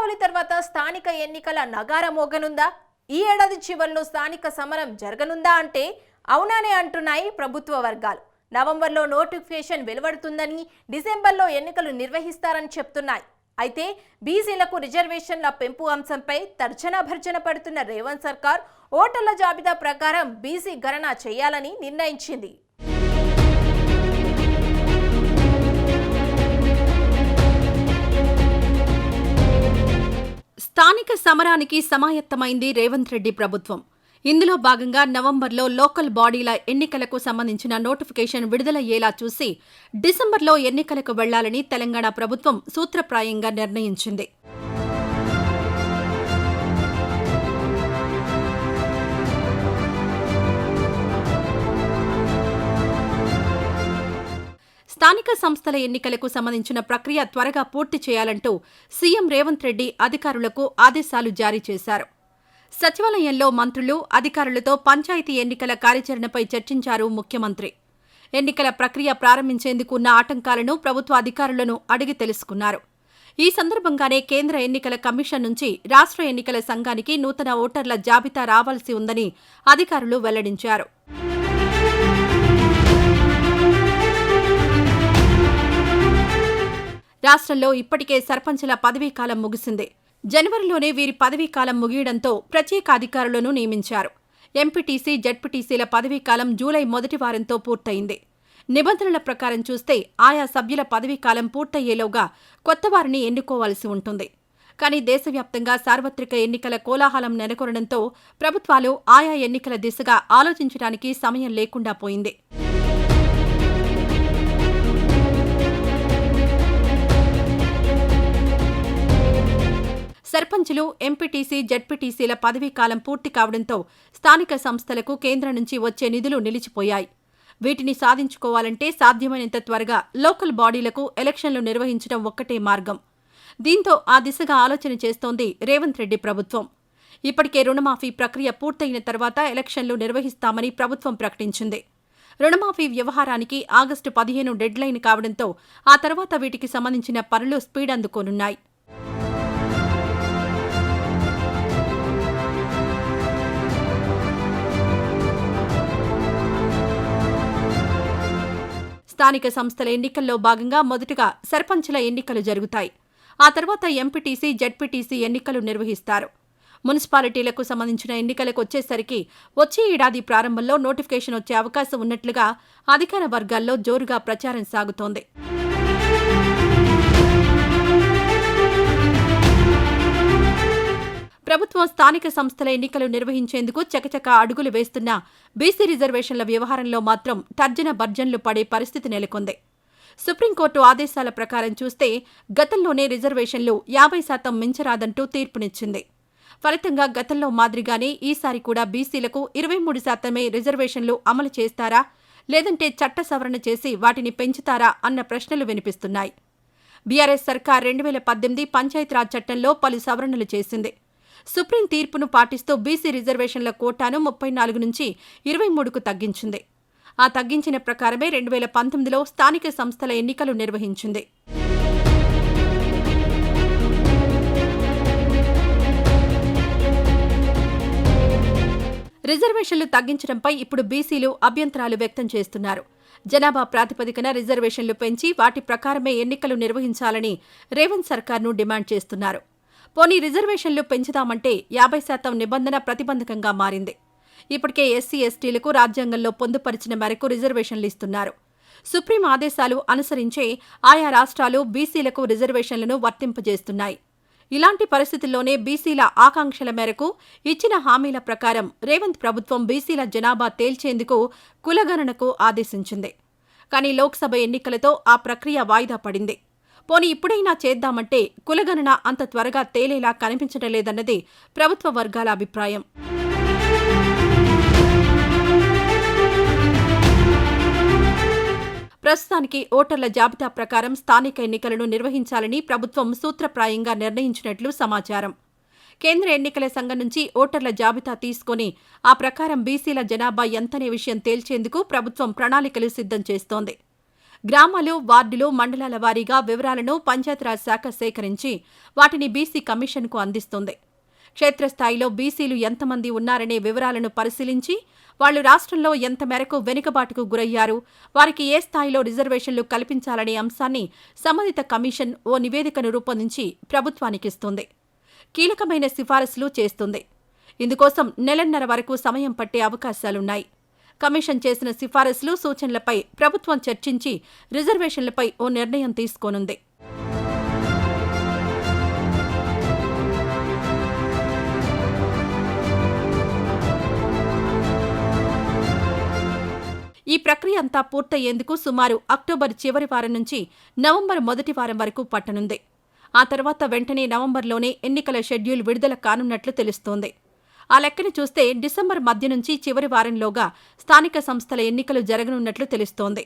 దీపావళి తర్వాత స్థానిక ఎన్నికల నగార మోగనుందా? ఈ ఏడాది చివరిలో స్థానిక సమరం జరగనుందా అంటే అవునానే అంటున్నాయి ప్రభుత్వ వర్గాలు. నవంబర్లో నోటిఫికేషన్ వెలువడుతుందని డిసెంబర్లో ఎన్నికలు నిర్వహిస్తారని చెప్తున్నాయి. అయితే బీసీలకు రిజర్వేషన్ల పెంపు అంశంపై తర్జన భర్జన పడుతున్న రేవంత్ సర్కార్ ఓటర్ల జాబితా ప్రకారం బీసీ గణన చేయాలని నిర్ణయించింది. సమరానికి సమాయత్తమైంది రేవంత్ రెడ్డి ప్రభుత్వం. ఇందులో భాగంగా నవంబర్లో లోకల్ బాడీల ఎన్నికలకు సంబంధించిన నోటిఫికేషన్ విడుదలయ్యేలా చూసి డిసెంబర్లో ఎన్నికలకు వెళ్ళాలని తెలంగాణ ప్రభుత్వం సూత్రప్రాయంగా నిర్ణయించింది. స్థానిక సంస్థల ఎన్నికలకు సంబంధించిన ప్రక్రియ త్వరగా పూర్తి చేయాలంటూ సీఎం రేవంత్ రెడ్డి అధికారులకు ఆదేశాలు జారీ చేశారు. సచివాలయంలో మంత్రులు అధికారులతో పంచాయతీ ఎన్నికల కార్యాచరణపై చర్చించారు ముఖ్యమంత్రి. ఎన్నికల ప్రక్రియ ప్రారంభించేందుకు ఉన్న ఆటంకాలను ప్రభుత్వ అధికారులను అడిగి తెలుసుకున్నారు. ఈ సందర్భంగానే కేంద్ర ఎన్నికల కమిషన్ నుంచి రాష్ట్ర ఎన్నికల సంఘానికి నూతన ఓటర్ల జాబితా రావాల్సి ఉందని అధికారులు వెల్లడించారు. రాష్ట్రంలో ఇప్పటికే సర్పంచుల పదవీకాలం ముగిసింది. జనవరిలోనే వీరి పదవీకాలం ముగియడంతో ప్రత్యేక అధికారులను నియమించారు. ఎంపీటీసీ జడ్పీటీసీల పదవీకాలం జూలై మొదటి వారంతో పూర్తయింది. నిబంధనల ప్రకారం చూస్తే ఆయా సభ్యుల పదవీకాలం పూర్తయ్యేలోగా కొత్త వారిని ఎన్నుకోవాల్సి ఉంటుంది. కానీ దేశవ్యాప్తంగా సార్వత్రిక ఎన్నికల కోలాహలం నెలకొనడంతో ప్రభుత్వాలు ఆయా ఎన్నికల దిశగా ఆలోచించడానికి సమయం లేకుండా పోయింది. సర్పంచులు ఎంపీటీసీ జడ్పీటీసీల పదవీకాలం పూర్తి కావడంతో స్థానిక సంస్థలకు కేంద్రం నుంచి వచ్చే నిధులు నిలిచిపోయాయి. వీటిని సాధించుకోవాలంటే సాధ్యమైనంత త్వరగా లోకల్ బాడీలకు ఎలక్షన్లు నిర్వహించడం ఒక్కటే మార్గం. దీంతో ఆ దిశగా ఆలోచన చేస్తోంది రేవంత్ రెడ్డి ప్రభుత్వం. ఇప్పటికే రుణమాఫీ ప్రక్రియ పూర్తయిన తర్వాత ఎలక్షన్లు నిర్వహిస్తామని ప్రభుత్వం ప్రకటించింది. రుణమాఫీ వ్యవహారానికి ఆగస్టు పదిహేను డెడ్లైన్ కావడంతో ఆ తర్వాత వీటికి సంబంధించిన పనులు స్పీడ్ అందుకోనున్నాయి. స్థానిక సంస్థల ఎన్నికల్లో భాగంగా మొదటగా సర్పంచుల ఎన్నికలు జరుగుతాయి. ఆ తర్వాత ఎంపీటీసీ జడ్పీటీసీ ఎన్నికలు నిర్వహిస్తారు. మున్సిపాలిటీలకు సంబంధించిన ఎన్నికలకు వచ్చేసరికి వచ్చే ఏడాది ప్రారంభంలో నోటిఫికేషన్ వచ్చే అవకాశం ఉన్నట్లుగా అధికార వర్గాల్లో జోరుగా ప్రచారం సాగుతోంది. ప్రభుత్వం స్థానిక సంస్థల ఎన్నికలు నిర్వహించేందుకు చకచక అడుగులు వేస్తున్న బీసీ రిజర్వేషన్ల వ్యవహారంలో మాత్రం తర్జన భర్జన్లు పడే పరిస్థితి నెలకొంది. సుప్రీంకోర్టు ఆదేశాల ప్రకారం చూస్తే గతంలోనే రిజర్వేషన్లు యాభై శాతం మించరాదంటూ తీర్పునిచ్చింది. ఫలితంగా గతంలో మాదిరిగానే ఈసారి కూడా బీసీలకు ఇరవై మూడు శాతమే రిజర్వేషన్లు అమలు చేస్తారా? లేదంటే చట్ట సవరణ చేసి వాటిని పెంచుతారా? అన్న ప్రశ్నలు వినిపిస్తున్నాయి. బీఆర్ఎస్ సర్కార్ రెండు వేల పద్దెనిమిది పంచాయతీరాజ్ చట్టంలో పలు సవరణలు చేసింది. సుప్రీం తీర్పును పాటిస్తూ బీసీ రిజర్వేషన్ల కోటాను ముప్పై నాలుగు నుంచి ఇరవై మూడుకు తగ్గించింది. ఆ తగ్గించిన ప్రకారమే రెండు వేల పంతొమ్మిదిలో స్థానిక సంస్థల ఎన్నికలు నిర్వహించింది. రిజర్వేషన్లు తగ్గించడంపై ఇప్పుడు బీసీలు అభ్యంతరాలు వ్యక్తం చేస్తున్నారు. జనాభా ప్రాతిపదికన రిజర్వేషన్లు పెంచి వాటి ప్రకారమే ఎన్నికలు నిర్వహించాలని రేవంత్ సర్కార్ను డిమాండ్ చేస్తున్నారు. పోనీ రిజర్వేషన్లు పెంచుదామంటే యాభై శాతం నిబంధన ప్రతిబంధకంగా మారింది. ఇప్పటికే ఎస్సీ ఎస్టీలకు రాజ్యాంగంలో పొందుపరిచిన మేరకు రిజర్వేషన్లు ఇస్తున్నారు. సుప్రీం ఆదేశాలు అనుసరించే ఆయా రాష్ట్రాలు బీసీలకు రిజర్వేషన్లను వర్తింపజేస్తున్నాయి. ఇలాంటి పరిస్థితుల్లోనే బీసీల ఆకాంక్షల మేరకు ఇచ్చిన హామీల ప్రకారం రేవంత్ ప్రభుత్వం బీసీల జనాభా తేల్చేందుకు కులగణనకు ఆదేశించింది. కానీ లోక్సభ ఎన్నికలతో ఆ ప్రక్రియ వాయిదా పడింది. పోనీ ఇప్పుడైనా చేద్దామంటే కులగణన అంత త్వరగా తేలేలా కనిపించడం లేదన్నది ప్రభుత్వ వర్గాల అభిప్రాయం. ప్రస్తుతానికి ఓటర్ల జాబితా ప్రకారం స్థానిక ఎన్నికలను నిర్వహించాలని ప్రభుత్వం సూత్రప్రాయంగా నిర్ణయించినట్లు సమాచారం. కేంద్ర ఎన్నికల సంఘం నుంచి ఓటర్ల జాబితా తీసుకుని ఆ ప్రకారం బీసీల జనాభా ఎంతనే విషయం తేల్చేందుకు ప్రభుత్వం ప్రణాళికలు సిద్ధం చేస్తోంది. గ్రామాలు వార్డులు మండలాల వారీగా వివరాలను పంచాయతీరాజ్ శాఖ సేకరించి వాటిని బీసీ కమిషన్కు అందిస్తుంది. క్షేత్రస్థాయిలో బీసీలు ఎంతమంది ఉన్నారనే వివరాలను పరిశీలించి వాళ్ళు రాష్ట్రంలో ఎంత మేరకు వెనుకబాటుకు గురయ్యారు వారికి ఏ స్థాయిలో రిజర్వేషన్లు కల్పించాలనే అంశాన్ని సంబంధిత కమిషన్ ఓ నివేదికను రూపొందించి ప్రభుత్వానికిస్తుంది కీలకమైన సిఫారసులు చేస్తుంది. ఇందుకోసం నెలన్నర వరకు సమయం పట్టే అవకాశాలున్నాయి. కమిషన్ చేసిన సిఫారసులు సూచనలపై ప్రభుత్వం చర్చించి రిజర్వేషన్లపై ఓ నిర్ణయం తీసుకోనుంది. ఈ ప్రక్రియ అంతా పూర్తయ్యేందుకు సుమారు అక్టోబర్ చివరి వారం నుంచి నవంబర్ మొదటి వారం వరకు పట్టనుంది. ఆ తర్వాత వెంటనే నవంబర్లోనే ఎన్నికల షెడ్యూల్ విడుదల కానున్నట్లు తెలుస్తోంది. ఆ లెక్కను చూస్తే డిసెంబర్ మధ్య నుంచి చివరి వారంలోగా స్థానిక సంస్థల ఎన్నికలు జరగనున్నట్లు తెలుస్తోంది.